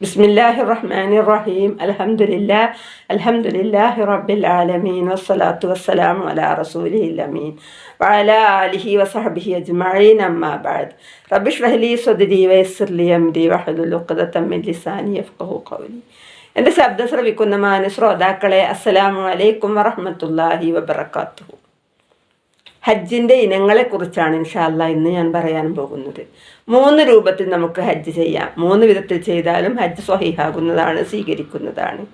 ബിസ്മില്ലാഹി റഹ്മാനി റഹീം അലഹമുല്ല അലഹമുല്ലാഹി റബ്ബിൽ ആലമീൻ. വസ്സലാത്തു വസ്സലാം അലാ റസൂലി അമീൻ. വഅല ആലിഹി വസഹബിഹി അജ്മഈൻ. അമ്മാ ബഅദ്. റബ്ബിഷ് റഹ്ലി സ്വദരി വയസ്സർലി അംരി വഹലുൽ ഉഖ്ദത മിൻ ലിസാനി യഫ്ഖഹു ഖൗലി. എന്റെ ശബ്ദം ശ്രവിക്കുന്ന മാന ശ്രോതാക്കളെ അസ്സലാമു അലൈക്കും വറഹ്മത്തുള്ളാഹി വബറകാതുഹു ഹജ്ജിന്റെ ഇനങ്ങളെക്കുറിച്ചാണ് ഇൻഷാല്ല ഇന്ന് ഞാൻ പറയാൻ പോകുന്നത്. മൂന്ന് രൂപത്തിൽ നമുക്ക് ഹജ്ജ് ചെയ്യാം. മൂന്ന് വിധത്തിൽ ചെയ്താലും ഹജ്ജ് സ്വഹിഹാകുന്നതാണ് സ്വീകരിക്കുന്നതാണ്.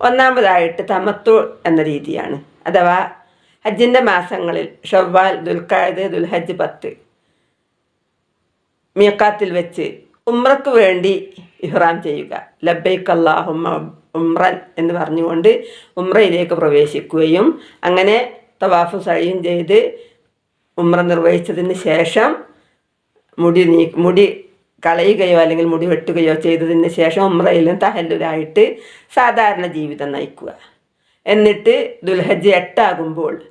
ഒന്നാമതായിട്ട് തമത്തു എന്ന രീതിയാണ്. അഥവാ ഹജ്ജിന്റെ മാസങ്ങളിൽ ഷവ്വാൽ ദുൽഖായത് ദുൽഹജ്ജ് പത്ത് മീക്കാത്തിൽ വെച്ച് ഉമ്രക്ക് വേണ്ടി ഇഹ്റാം ചെയ്യുക. ലബൈക്ക് അള്ളാഹുമ്മ ഉമ്രൻ എന്ന് പറഞ്ഞുകൊണ്ട് ഉമ്രയിലേക്ക് പ്രവേശിക്കുകയും അങ്ങനെ തവാഫ് സഴിയും ചെയ്ത് ഉമ്ര നിർവഹിച്ചതിന് ശേഷം മുടി നീ മുടി കളയുകയോ അല്ലെങ്കിൽ മുടി വെട്ടുകയോ ചെയ്തതിന് ശേഷം ഉമ്രയിലും തഹല്ലുലായിട്ട് സാധാരണ ജീവിതം നയിക്കുക. എന്നിട്ട് ദുൽഹജ്ജ് എട്ടാകുമ്പോൾ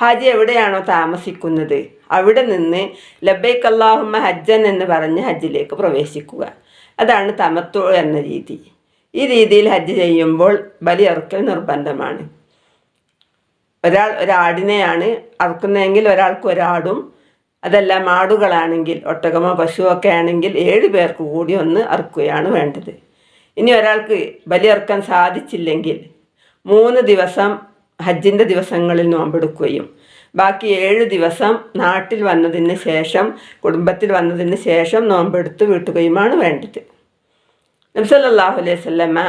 ഹാജി എവിടെയാണോ താമസിക്കുന്നത് അവിടെ നിന്ന് ലബൈക്ക് അള്ളാഹുമ്മ ഹജ്ജൻ എന്ന് പറഞ്ഞ് ഹജ്ജിലേക്ക് പ്രവേശിക്കുക. അതാണ് തമത്തു എന്ന രീതി. ഈ രീതിയിൽ ഹജ്ജ് ചെയ്യുമ്പോൾ ബലിയറുക്കൽ നിർബന്ധമാണ്. ഒരാൾ ഒരാടിനെയാണ് അറുക്കുന്നതെങ്കിൽ ഒരാൾക്ക് ഒരാടും. അതല്ല ആടുകളാണെങ്കിൽ ഒട്ടകമോ പശുവോ ഒക്കെ ആണെങ്കിൽ ഏഴ് പേർക്ക് കൂടി ഒന്ന് അറുക്കുകയാണ് വേണ്ടത്. ഇനി ഒരാൾക്ക് ബലിയറുക്കാൻ സാധിച്ചില്ലെങ്കിൽ മൂന്ന് ദിവസം ഹജ്ജിന്റെ ദിവസങ്ങളിൽ നോമ്പെടുക്കുകയും ബാക്കി ഏഴ് ദിവസം നാട്ടിൽ വന്നതിന് ശേഷം കുടുംബത്തിൽ വന്നതിന് ശേഷം നോമ്പെടുത്ത് വീട്ടുകയുമാണ് വേണ്ടത്. നബ്സല്ലാഹു അലൈഹി സ്വല്ലമ്മ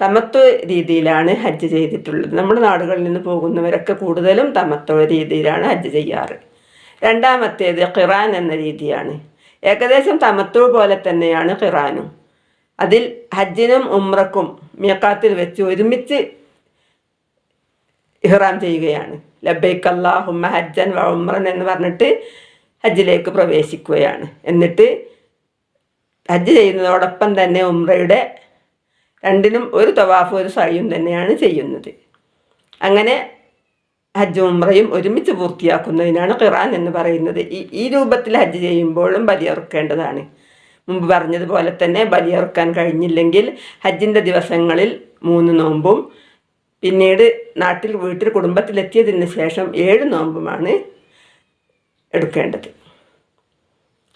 തമത്വ രീതിയിലാണ് ഹജ്ജ് ചെയ്തിട്ടുള്ളത്. നമ്മുടെ നാടുകളിൽ നിന്ന് പോകുന്നവരൊക്കെ കൂടുതലും തമത്വ രീതിയിലാണ് ഹജ്ജ് ചെയ്യാറ്. രണ്ടാമത്തേത് ഖിറാൻ എന്ന രീതിയാണ്. ഏകദേശം തമത്വ പോലെ തന്നെയാണ് ഖിറാനും. അതിൽ ഹജ്ജിനും ഉമ്രക്കും മിയക്കാത്തിൽ വെച്ച് ഒരുമിച്ച് ഇഹ്റാം ചെയ്യുകയാണ്. ലബൈക്ക് അള്ളാഹുമ്മ ഹജ്ജൻ വ ഉമ്രൻ എന്ന് പറഞ്ഞിട്ട് ഹജ്ജിലേക്ക് പ്രവേശിക്കുകയാണ്. എന്നിട്ട് ഹജ്ജ് ചെയ്യുന്നതോടൊപ്പം തന്നെ ഉമ്രയുടെ രണ്ടിനും ഒരു തവാഫും ഒരു സഴിയും തന്നെയാണ് ചെയ്യുന്നത്. അങ്ങനെ ഹജ്ജും ഉമ്രയും ഒരുമിച്ച് പൂർത്തിയാക്കുന്നതിനാണ് ഖിറാൻ എന്ന് പറയുന്നത്. ഈ ഈ രൂപത്തിൽ ഹജ്ജ് ചെയ്യുമ്പോഴും ബലിയറുക്കേണ്ടതാണ്. മുമ്പ് പറഞ്ഞതുപോലെ തന്നെ ബലിയറുക്കാൻ കഴിഞ്ഞില്ലെങ്കിൽ ഹജ്ജിന്റെ ദിവസങ്ങളിൽ മൂന്ന് നോമ്പും പിന്നീട് നാട്ടിൽ വീട്ടിൽ കുടുംബത്തിലെത്തിയതിന് ശേഷം ഏഴ് നോമ്പുമാണ് എടുക്കേണ്ടത്.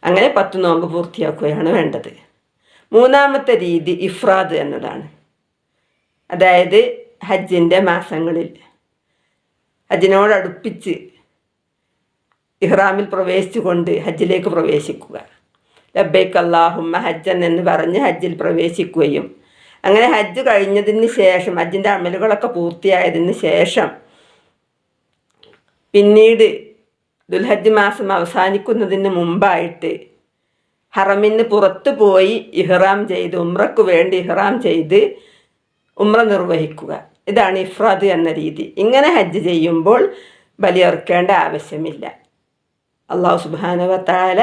അങ്ങനെ പത്ത് നോമ്പ് പൂർത്തിയാക്കുകയാണ് വേണ്ടത്. മൂന്നാമത്തെ രീതി ഇഫ്രാദ് എന്നതാണ്. അതായത് ഹജ്ജിന്റെ മാസങ്ങളിൽ ഹജ്ജിനോടടുപ്പിച്ച് ഇഹ്റാമിൽ പ്രവേശിച്ചുകൊണ്ട് ഹജ്ജിലേക്ക് പ്രവേശിക്കുക. ലബൈക്ക് അള്ളാഹുമ്മ ഹജ്ജൻ എന്ന് പറഞ്ഞ് ഹജ്ജിൽ പ്രവേശിക്കുകയും അങ്ങനെ ഹജ്ജ് കഴിഞ്ഞതിന് ശേഷം ഹജ്ജിന്റെ അമലുകളൊക്കെ പൂർത്തിയായതിന് ശേഷം പിന്നീട് ദുൽഹജ്ജ് മാസം അവസാനിക്കുന്നതിന് മുമ്പായിട്ട് ഹറമിന് പുറത്തു പോയി ഇഹ്റാം ചെയ്ത് ഉമ്രക്ക് വേണ്ടി ഇഹ്റാം ചെയ്ത് ഉമ്ര നിർവഹിക്കുക. ഇതാണ് ഇഫ്രാദ് എന്ന രീതി. ഇങ്ങനെ ഹജ്ജ് ചെയ്യുമ്പോൾ ബലിയർക്കേണ്ട ആവശ്യമില്ല. അള്ളാഹു സുബാനവത്താല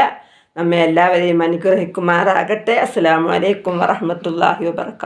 നമ്മെ എല്ലാവരെയും അനുഗ്രഹിക്കുമാറാകട്ടെ. അസ്സാം വലൈക്കും വറഹമത്തല്ലാഹി വാത്തു